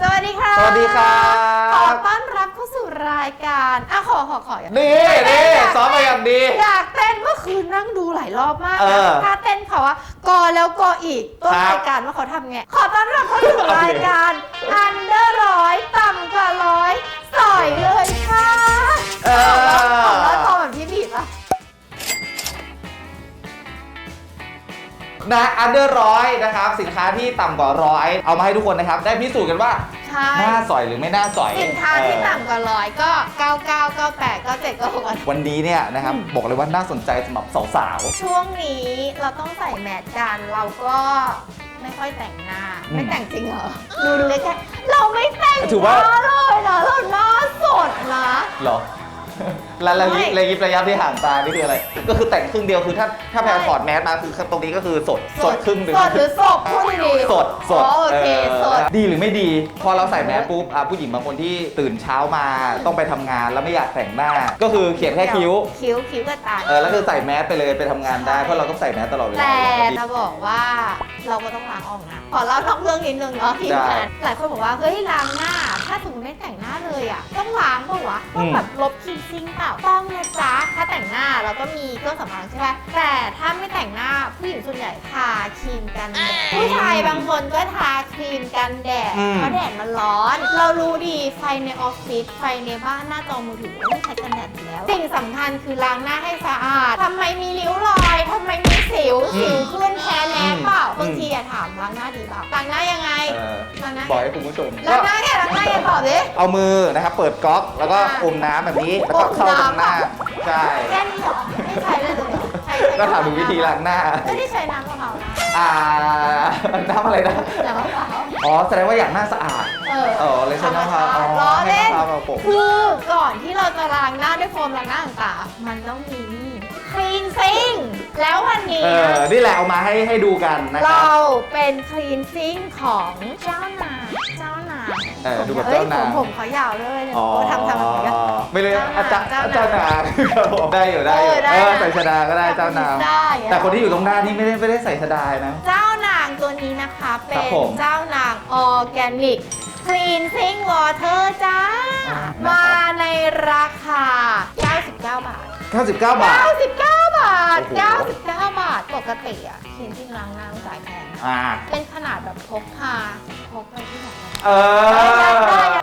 สวัสดีค่ะสวัสดีครัขอบ ต้อนรับเข้าสู่รายการอะขอขอขออย่างนี่นี่ซ้อมมาอย่างดี อยากเต้นเมื่อคืนนั่งดูหลายรอบมากเอนะอถ้าเต้นเขาว่ากอแล้วกออีกต้นครับรายการว่าเขาทำไงขอต้อนรับเข้าสู่โอเค รายการอันเดอร์ร้อยต่ำกว่าร้อยสอยเลยค่ะเออ เอาแล้วพอแบบพี่บี นะอันเดอร์ร้อยนะครับ สินค้าที่ต่ำกว่าร้อยเอามาให้ทุกคนนะครับ ได้พิสูจน์กันว่าใช่หน้าสอยหรือไม่น่าสอยสินค้าที่เออ ต่ำกว่าร้อยก็ 99 98 97 96วันนี้เนี่ยนะครับอืมบอกเลยว่าน่าสนใจสำหรับสาว ช่วงนี้เราต้องใส่แมสกัน เราก็ไม่ค่อยแต่งหน้า อืมไม่แต่งจริงเหรอ ดูดูเลยแค่เราไม่แต่งถือว่า หน้เลยนะเราหน้าสดนะ ๆเหรอ แล้วระยิบไม่ระยิบระยับที่ห่างตานี่คืออะไร ก็คือแต่งครึ่งเดียวคือถ้าถ้าแพรใช่ถอดแมสมาคือตรงนี้ก็คือสดสดครึ่งหนึ่งสดหรือสดพูดดีๆสดสดอ๋อโอเคสด ดีหรือไม่ดี พอเราใส่แมสปุ๊บอะผู้หญิงบางคนที่ตื่นเช้ามาต้องไปทำงานแล้วไม่อยากแต่งหน้า ก็คือเขียนแค่คิ้วคิ้วคิ้วกับตา เออแล้วคือใส่แมสไปเลยไปทำงานได้เพราะเราต้องใส่แมสตลอดเวลา แต่จะบอกว่าเราก็ต้องล้างออกนะ ขอเล่านอกเรื่องนิดนึงเนาะทีมได้งานหลายคนบอกว่า เฮ้ยล้างหน้า ถ้าสมมติไม่แต่งหน้าเลยอะ ต้องล้างปะวะ ต้องแบบลบคิ้วซิงเปล่าต้องนะจ๊ะถ้าแต่งหน้าเราก็มีเครื่องสำอางใช่ไหมแต่ถ้าไม่แต่งหน้าผู้หญิงส่วนใหญ่ทาครีมกันแดดผู้ชายบางคนก็ทาครีมกันแดดอืม เพราะแดดมันร้อน เรารู้ดีไฟในออฟฟิศไฟในบ้านหน้าจอมือถือไม่ใช้กันแดดอยู่แล้วสิ่งสำคัญคือล้างหน้าให้สะอาดทำไมมีริ้วรอยทำไมมีสิวอืมสิวขึ้นแพ้แน่เปล่าอืมบางทีอะถามล้างหน้าดีเปล่าล้างหน้ายังไงเออล้างหน้าบอกให้คุณผู้ชมล้างหน้าแค่ล้างหน้าแค่ตอบดิ เอามือนะครับเปิดก๊อกแล้วก็อ่าอมน้ำแบบนี้ แล้วก็เข้าตรงหน้า ใช่ แค่นี้เหรอไม่ใช้เลยเหรอใช้ก็ถามถึงวิธีล้างหน้า ไม่ได้ใช้น้ำมะพร้าวนะอ่า น้ำอะไรนะน้ำมะพร้าวอ๋อ แสดงว่าอยากหน้าสะอาด เอออ๋อเลยใช้น้ำมะพร้าวอ๋อล้อเล่นให้มะพร้าวมาโปะคือก่อนที่เราจะล้างหน้าด้วยโฟมล้างหน้าต่างๆมันต้องมีนี่คลีนซิ่งแล้ววันนี้เออ นี่แหละเอามาให้ให้ดูกันนะครัเราบเป็นคลีนซิ่งของเจ้านาง เจ้านางเออดูแบบเจ้านางอ้ยผมผมเขายาวเลยเนี่ยอ๋อโอ้ทำทำแบบนี้กันไม่เลยอาจารย์เจ้าเจ้านางนางครับผมได้อยู่ได้อยู่เออได้เออนะใส่ชดาก็ได้เจ้านางได้อะ แต่คนที่อยู่ตรงหน้านี่ไม่ได้ไม่ได้ใส่ชดานะ เจ้านางตัวนี้นะคะ เป็ครันบผมเจ้านางออร์แกนิกคลีนซิ่งวอเตอร์จ้า อ่ามาในราคา 99 บาท 99 บาท 99 บาท โอ้โห 99 บาท ปกติอะคลีนซิ่งล้างหน้าจ่ายแพงนะ อ่า เป็นขนาดแบบพกพาพกไปที่ไหนก็ได้เออ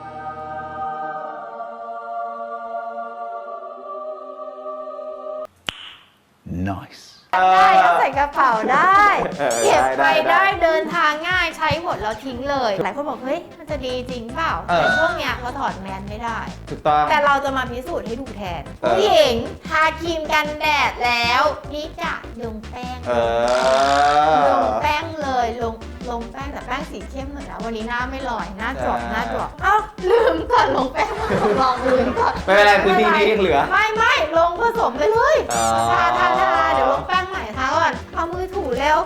Nice. ได้ก็ใส่กระเป๋าได้ เออเก็บไปได้ได้ได้เดินทางง่ายใช้หมดแล้วทิ้งเลย หลายคนบอก เฮ้ย มันจะดีจริงเปล่า เออ แต่ช่วงเนี้ยเราถอดแมสไม่ได้ ถูกต้อง แต่เราจะมาพิสูจน์ให้ดูแทนเออ ผู้หญิงทาครีมกันแดดแล้วนี่จะลงแป้ง เอลองแป้งเลยลงลงแป้งแต่แป้งสีเข้มหน่อยนะวันนี้หน้าไม่ลอยหน้าจอบเออหน้าจอบเอ้าลืมก่อนลงแป้งลองลืมก่อนไม่เป็นไรพื้นที่นี้ยังเหลือ ไม่ไม่ลงผสมไปเลยอ๋อ ทาทาทาเดี๋ยวลงแป้งใหม่ทาก่อน เอามือถูเร็ว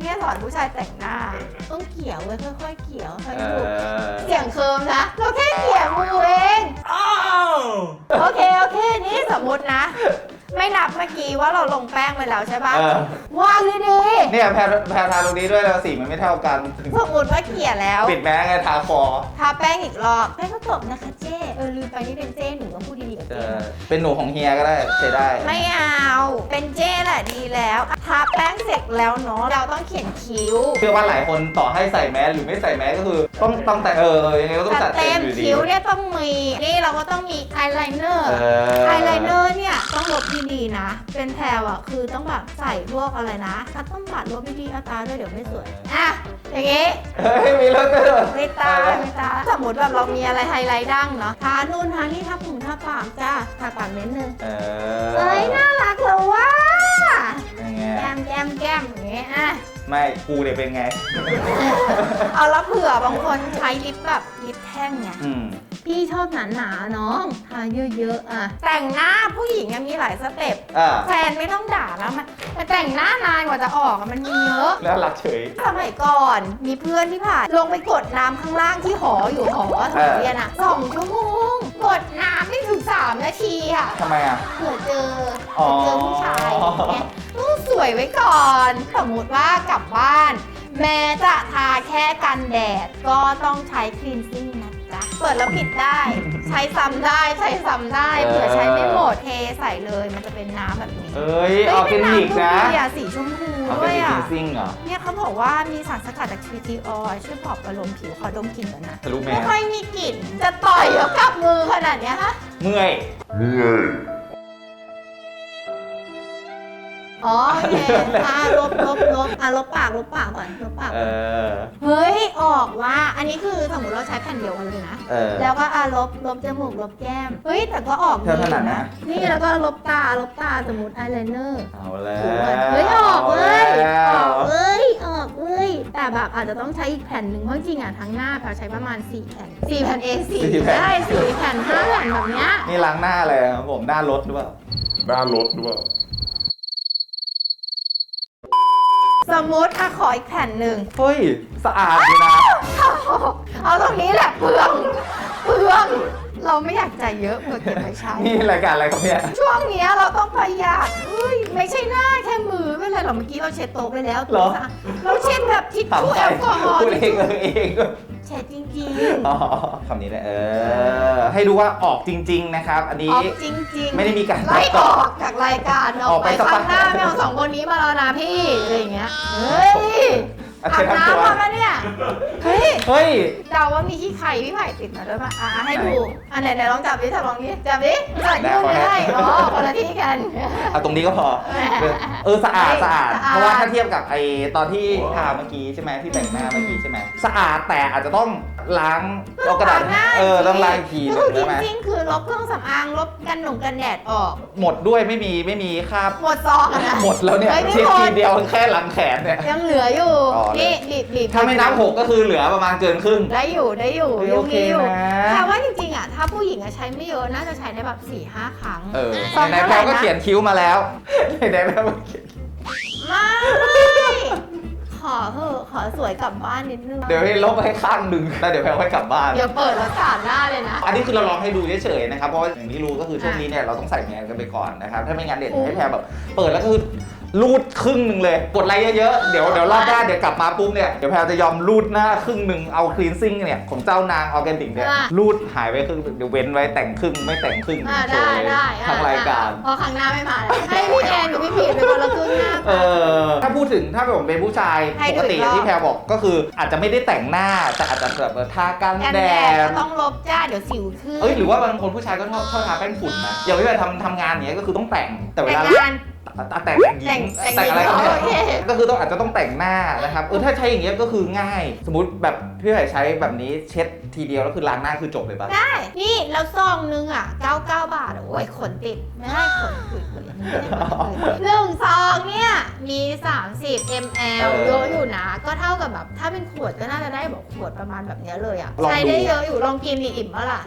เนี่ยสอนผู้ชายแต่งหน้า ต้องเกี่ยวเว้ยค่อยๆเกี่ยวค่อยเอๆถูอเสียงเคิมนะ เราแค่เกี่ยวมือเองโอเคโอเคนี่สมมตินะ ไม่นับเมื่อกี้ว่าเราลงแป้งไปแล้วใช่ปะเออ วางดีเนี่ยแพรแพรทาตรงนี้ด้วยแล้วสีมันไม่เท่ากัน ๆสมมติว่าเกี่ยแล้ว ปิดแมสไงทาคอ ทาแป้งอีกรอบแป้งก็จบนะคะเจ้เออลืมไปนี่เป็นเจ้หนูต้องพูดดีๆกับ เอเจ้อนะเป็นหนูของเฮียก็ได้ใช้ได้ ไม่เอา เป็นเจ้แหละดีแล้วทาแป้งเสร็จแล้วเนาะ เราต้องเขียนคิ้วเชื่อว่าหลายคนต่อให้ใส่แมสหรือไม่ใส่แมสก็คือ ต้องต้องแต่เออยังไงก็ต้องแต่จัดเต็เต็มมอยู่ดีคิ้วเนี่ยต้องมี นี่เราก็ต้องมีอายไลเนอร์เอออายไลเนอร์เนี่ยต้องลบดีๆนะ เป็นแพรวอะคือต้องแบบใส่พวกอะไรนะคัตต้องบัดลบดีๆเอาตาด้วยเดี๋ยวไม่สวย อะ อย่างงี้เฮ้ยมีรถด้วยเหรอ ไม่ตาไม่ตาสมมติแบบเรามีอะไรไฮไลท์ดั้งเนาะทานู่นทานี่ทาปุ่มทาปากจ้าทาปากนิดนึงเอเฮ้ยน่ารักเหรอวะยังไง แก้มแก้มแก้มอย่างงี้อะไม่กูเนี่ยเป็นไง เอาแล้วเผื่อบางคนใช้ลิปแบบลิปแท่งไงอืม พี่ชอบหนาหนาๆน้องทาเยอะๆอะแต่งหน้าผู้หญิงอะมีหลายสเต็ปอ่า แฟนไม่ต้องด่าแล้วมันมันแต่งหน้านานกว่าจะออกอะมันมีเยอะ แล้วรักเฉย สมัยก่อนมีเพื่อนที่ผ่านลงไปกดน้ำข้างล่างที่หออยู่หอสมัยเรียนอะสองชั่วโมง กดน้ำไม่ถึงสามนาทีอะทำไมอะ เผื่อเจออ๋อเผื่อเจอผู้ชายอย่างเงี้ยต้องส วยไว้ก่อน สมมุติว่ากลับบ้าน แม้จะทาแค่กันแดดก็ต้องใช้คลีนซิ่งนะจ๊ะ เปิดแล้วปิดได้ ใช้ซ้ำได้ใช้ซ้ำได้เผื่อใช้ไม่หมดเทใส่เลยมันจะเป็นน้ำแบบนี้เอ้ยฮ้ออร์แกนิกเป็นะำดูดีอะสีชมพูออร์แกด้วยนิกอะ ซิ่งเหรอเนี่ยเขาบอกว่ามีสารสกัดจากทีทีออยช่วยปลอบประโลมผิวขอดมกลิ่นก่อนนะ ทะลุแมไม่สค่อยมีกลิ่น จะต่อยแล้วกับมือขนาดเนี้ยฮะ เมื่อยอ๋ อโอเคอะลบลบลบอะลบปากลบปากก่อนลบปากเอก่อนอ เฮ้ยออกว่า อันนี้คือสมมติเราใช้แผ่นเดียวกันเลยนะ เออ แล้วก็อะลบลบจมูกลบแก้ม เฮ้ยแต่ก็ออกเธอถนัดนะ นี่แล้วก็ลบตาลบตาสมมติอายไลเนอร์ เอาแล้วเฮ้ยออกเลยแล้อวอกเลยออกเลยแต่แบบอาจจะต้องใช้อีกแผ่นหนึ่งเพราะจริงๆอะทั้งหน้าแพลใช้ประมาณ 4 แผ่น 4 แผ่น A4 ได้4แผ่น5แผ่นแบบเนี้ยนี่ล้างหน้าเลยครับผมหน้ารถหรือเปล่า หน้ารถหรือเปล่า สมมติอะขออีกแผ่นหนึ่งเฮ้ย สะอาดอยู่นะเอาตรงนี้แหละเปลืองเปลือง เราไม่อยากจ่ายเยอะเพื่อเก็บไว้ใช้ นี่รายการอะไรครับเนี่ย ช่วงเนี้ยเราต้องประหยัดเฮ้ยไม่ใช่หน้าแค่มือไม่เลยหรอกเมื่อกี้เราเช็ดโต๊ะไปแล้วเหรอ เราเช็ดแบบทิชถามชู่ใครแอลกอฮอล์ พูดเองเลยเองด้วย เช็ดจริงอ๋อคำนี้เลยเออ ให้ดูว่าออกจริง ๆ นะครับ อันๆนี้ ออกจริงๆไม่ได้มีการไล่ออกจากรายการออออกกไปไปสักพัข้ากงหน้าไม่เอาสองคนนี้มาแล้วนะพี่อะไรอย่างเงี้ยเฮ้ย อะอาเช็บดทั้งตัวน้ำมาปะเนี่ย เฮ้ย เฮ้ย เดาว่ามีขี้ไข่พี่ไผ่ติดมาด้วยป่ะอะให้ดู อันไหนไหนลองจับดิจับลองดิจับดิจับได้ยุ่งขอไม่ให้ได้อ๋อคนละที่กัน เอาตรงนี้ก็พอแหมเออสะอาดสะอาดสะอาด เพราะว่าถ้าเทียบกับไอตอนที่ทาเมื่อกี้ใช่ไหมที่แต่งหน้าเมื่อกี้ใช่ไหมสะอาดแต่อาจจะต้องล้างเอากระดาษหน้าเออต้องล้างอีกทีหก็นึคืงอใช่ไหมจริงๆคือลบเครื่องสำอางลบกันหนุ่มกันแดดออก หมดด้วยไม่มีไม่มีคราบหมดซองอะนะหมดแล้วเนี่ยฮ้ไม่ทีหมทีดเดียวแค่หลังแขนเนี่ยยังเหลืออยู่อ๋อเลยนี่บีบบีบถ้าไม่นับหกก็คือเหลือประมาณเกินครึ่ง ได้อยู่ได้อยู่เฮ้ยยังโอเคมีอยู่นะ แต่ว่าจริงๆอะถ้าผู้หญิงอะใช้ไม่เยอะน่าจะใช้ได้แบบ4ี่ห้าครั้ง เออซองในเท่าแพไหลร่ก็นะเขียนคิ้วมาแล้วในแพลก็เขียนไม่ขอเถอะขอสวยกลับบ้านนิดนึงเดี๋ยวให้ลบให้ข้างหนึ่งแล้วเดี๋ยวแพลค่อยกลับบ้าน เดี๋ยวเปิดแล้วสาดหน้าเลยนะ อันนี้คือเราลองให้ดูเฉยๆนะครับ เพราะว่าอย่างที่รู้ก็คือช่วงนี้เนี่ยเราต้องใส่แมสกันไปก่อนนะครับ ถ้าไม่งั้นเดี๋ยวให้แพรแบบเปิดแล้วก็คือ รูดครึ่งหนึ่งเลย กดไลค์เยอะๆ เดี๋ยวเดี๋ยวรอบหน้าเดี๋ยวกลับมาปุ๊บเนี่ย เดี๋ยวแพรจะยอมรูดหน้าครึ่งหนึ่งเอาคลีนซิ่งเนี่ย ของเจ้านางออร์แกนิกเนี่ยอะ รูดหายไปครึ่งเดี๋ยวเว้นไว้แต่งครึ่งไม่แต่งครึ่งอ่าได้ได้อะทั้งรายการพอครั้งหน้าไม่มาแล้วให้พี่แอนกับพี่พีทเป็นคนละครึ่งหน้า เออถ้าพูดถึงถ้าผมเป็นผู้ชายให้ปดูกติอีกรอบ ที่แพรบอกก็คืออาจจะไม่ได้แต่งหน้าแต่อาจจะแบบทากันกันแดแดดด ก็ต้องลบจ้าเดี๋ยวสิวขึ้นเอ้ยหรือว่าบางคนผู้ชายก็ชอบชอบทาแป้งฝุ่นนะอย่างพี่แพรทำทำงานอย่างเงี้ยก็คือต้องแต่งแต่เวแต่ลางงาน แต่แต่งแต่งหญิแต่งงแต่งแต่งอะไรหญิก็งเนี่ยโอเคก็คือต้องอาจจะต้องแต่งหน้านะครับเออถ้าใช้อย่างเงี้ยก็คือง่าย สมมติแบบพี่แพรใช้แบบนี้เช็ดทีเดียวแล้วคือล้างหน้าคือจบเลยปะได้นี่แล้วซองนึงอะ99 บาทอะโอ้ยขนติดไม่ได้ขนติดเลยหนึ่งซองเนี่ยมี 30 ml เยอะอยู่นะ ก็เท่ากับแบบถ้าเป็นขวดก็น่าจะได้แบบขวดประมาณแบบเนี้ยเลยอะใช้ได้เยอะอยู่ลองกินดิอิ่มปะล่ะ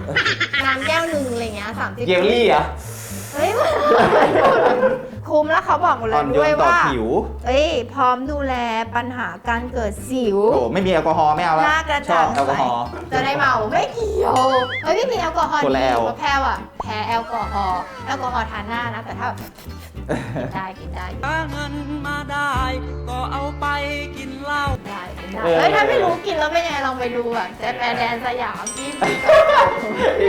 น้ำแก้วหนึ่งอะไรเงี้ย30เยลลี่เหรอะเฮ้ย คุ้มแล้วเขาบอกเลอ่อยนโยด้วนยต่อว่า ผิวเอ้ยพร้อมดูแลปัญหาการเกิดสิว โอ้ไม่มีแอลกอฮอล์ไม่เอาหละน้ากระชอจ่าบงแอลกอฮอล์ จะได้เมาไม่เกี่ยวเฮ้ยไม่มีแอลกอฮอล์คนละดีแอลเพราะแพรว่ะแพ้แอลกอฮอล์แอลกอฮอล์ทาหน้านะแต่ถ้า กินได้กินได้กินหาเงินมาได้ ก็เอาไปกินเหล้าได้กินได้เออ เฮ้ยถ้าไม่รู้กินแล้วเป็นยังไงลองไปดูแบบเจแปนแดนสยามที่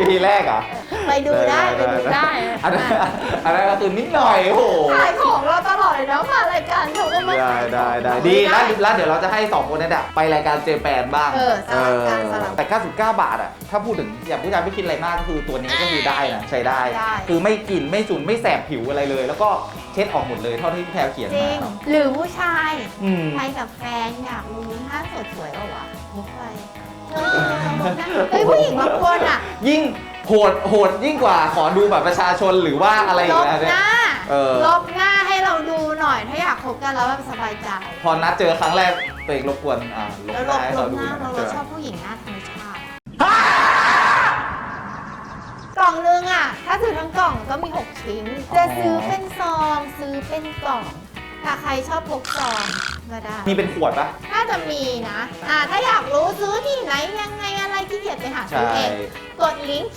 ทีแรกเหรอไปดูได้ไปดูได้อันนั้นอันนั้นก็คือนิดหน่อยโอ้โหขายของ เราตลอดเลยนะมารายการเขาก็มาได้ขายได้ได้ของดีไม่แล้วแล้วเดี๋ยวเราจะให้สองคนนั้นอะไปรายการเจแปนบ้างเออสลับกันสลับแต่ 99 บาทอะถ้าพูดถึงอย่างผู้ชายไม่คิดอะไรมากก็คือตัวนี้ก็คือได้นะใช้ได้ ได้ คือไม่กลิ่นไม่ฉุนไม่แสบผิวอะไรเลย แล้วก็เช็ดออกหมดเลยเท่าที่พี่แพรเขียนจริมางเนาะหรือผู้ชายอืม ไปกับแฟนอยากรู้หน้าสดสวยเปล่าวะมุกไปเออเฮ้ยผู้หญิงบางคนอะยิ่งโหดโหดยิ่งกว่าขอดูบัตรประชาชนหรือว่าอะไรอลย่างบเงี้ยหเนี่ยน้าเออลบหน้าให้เราดูห น่อย ถ้าอยากคบกันแล้วแบบสบายใจพอนัดเจอครั้งแรกตัวเองรบกวนอ่าลบแล้วหลน้าบให้ลเขาบดูหน้าหน่เราอยเราชอบผู้หญิงหน้าธรรมชาติกล่องนึงอะ ถ้าซื้อทั้งกล่องก็มี 6 ชิ้น จะซื้อเป็นซอง ซื้อเป็นกล่องถ้าใครชอบพกซองก็ได้ มีเป็นขวดปะน่าจะมีนะ อ่า ถ้าอยากรู้ซื้อที่ไหนยังไงอะไรที่เกียจไปหาซื้ใช่อเองกกดลิงก์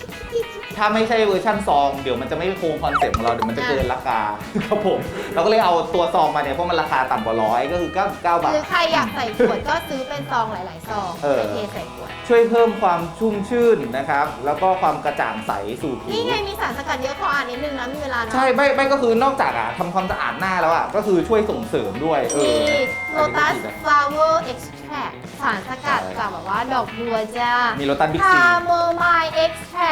ถ้าไม่ใช่เวอร์ชันซองเดี๋ยวมันจะไม่คงคอนเซ็ปต์ของเราเดี๋ยวมันจะเกินราคา ครับผม เราก็เลยเอาตัวซองมาเนี่ยเพราะมันราคาต่ำกว่าร้อยก็คือ99บาหท รือใครอยากใส่ขวดก็ซื้อเป็นซองหลาย ๆ ซองเออ ไปเทใส่ขวด ช่วยเพิ่มความชุ่มชื่นนะครับ แล้วก็ความกระจ่างใสสู่ผินี่ว ไงมีสารสกัดเยอะขออ่านนิดนึงนะมีเวลาเนอะใช่ไม่ไม่ก็คือนอกจากอะทำความสะอาดหน้าแล้วอะก็คือช่วยส่งเสริมด้วย เอมีอโลอันนี้ก็ตัสดีนะ flower extract สารสกัดใช่จากแบบว่าดอกบัวจ้ามีโรตันบิ๊กคาซีโมไมล์เอ็กซ์แทร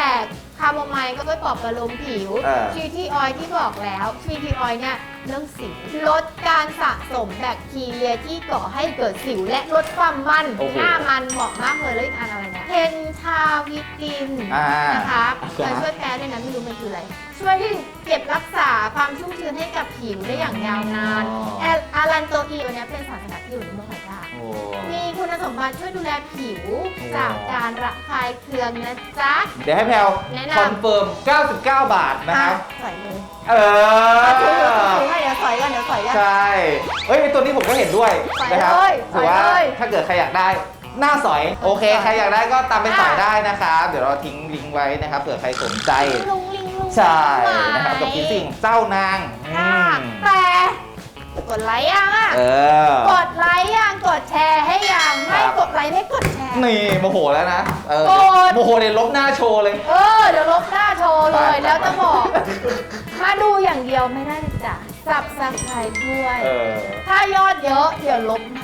คาโมไมล์ก็ช่วยปลอบประโลมผิวเออทรีทีออยที่บอกแล้วทรีทีออยเนี่ยเรื่องสิวลดการสะสมแบคทีเรียที่ก่อให้เกิดสิวและลดความมันโอ้โห หน้ามันเหมาะมากเลยแล้วอีกอันอะไรนะเพ นทาวิตินอ่านะคะอ่าเคยช่วยแพ้ด้วยนะไม่รู้มันคืออะไร ช่วยเก็บรักษาความชุ่มชื้นให้กับผิวได้อย่างยาวนานอ๋อ แอลอารันโตอีวันนี้เป็นสารสกัดที่อยู่ในเมืองไทยได้โอ้ มีคุณสมบัติช่วยดูแลผิวโอ้ จากการระคายเคืองนะจ๊ะ เดี๋ยวให้แพลวแนะนำ คอนเฟิร์ม 99 บาทนะครับ อ่ใส่เลยเออถือถือถือให้เดี๋ยวใส่กันเดี๋ยวใส่กัน ใช่เฮ้ยไอ้ตัวนี้ผมก็เห็นด้วยใส่นะครับเลยถือว่าใส่เลย ถ้าเกิดใครอยากได้ หน้าสอย โอเคใส่ใครอยากได้ก็ตามไปอะสอยได้นะครับ เดี๋ยวเราทิ้งลิงก์ไว้นะครับเผื่อใครสนใจ ลุงลิงลุงใช่ไว้นะครับกับกินสิ่งเจ้านางค่ะอืมแต่กดไลค์ยังอะ เออ กดไลค์ยังกดแชร์ให้ยัง ไม่ครับ กดไลค์ไม่กดแชร์ นี่โมโหแล้วนะเออโกรธ โมโหเดี๋ยวลบหน้าโชว์เลย เออ เดี๋ยวลบหน้าโชว์เลไปยไป แล้วจะบอก มาดูอย่างเดียวไม่ได้นะจ้ะสับสไครด้วย เออ ถ้ายอดเยอะ เดี๋ยวลบหน้าโชว์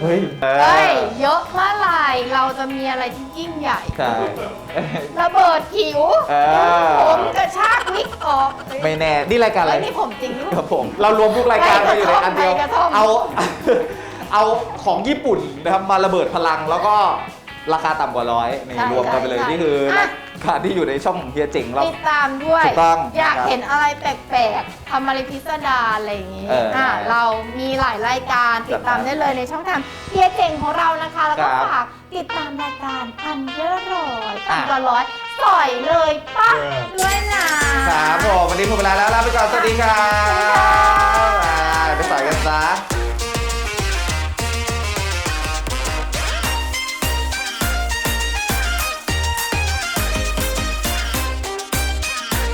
เฮ้ยเออเฮ้ย เยอะเมื่อไหร่เราจะมีอะไรที่ยิ่งใหญ่ ใช่ ระเบิดผิวเออ ผมกระชากวิกออกไม่แน่ นี่รายการอะไร เฮ้ยนี่ผมจริงหรือเปครัล่า บผม เรารวมทุกรายการมาอยู่ในอันเดียวใบกระท่อม เอา เอาของญี่ปุ่นนะครับมาระเบิดพลังแล้วก็ ราคาต่ำกว่าร้อยนี่ใช่รวมกันไปเลยใช่นี่คืออะรายการที่อยู่ในช่องของเฮียเจ๋งเรา ติดตามด้วย ถูกต้องอยากครับเห็นอะไรแปลกๆทำอะไรพิสดารอะไรอย่างนี้เอออะเรามีหลายรายการติดตามได้เลยในช่องทางเฮียเจ๋งของเรานะคะ แล้วก็ครับฝากติดตามรายการอันเดอร์ร้อยอะ อันกว่าร้อยสอยเลยปั๊บด้วยนะครับผมวันนี้หมดเวลาแล้วลาไปก่อนสวัสดีครับอ่าไปสอยกันซะ